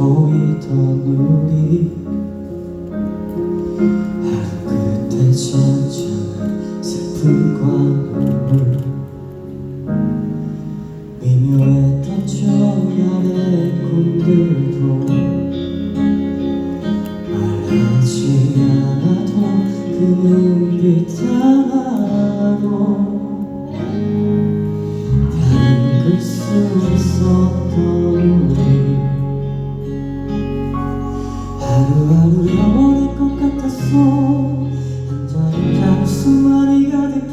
보이던 우리 하루 끝에 찾아온 슬픔과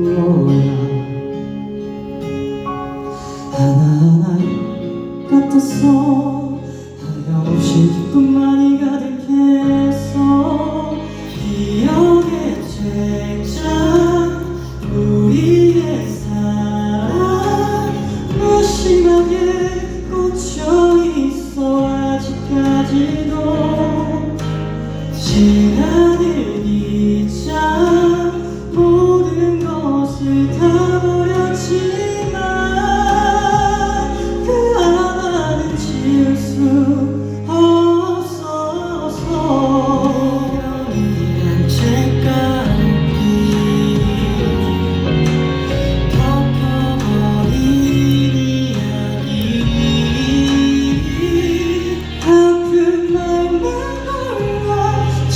모양 하나하나 같아서 하염없이 기쁨만이 가득해서 기억의 책장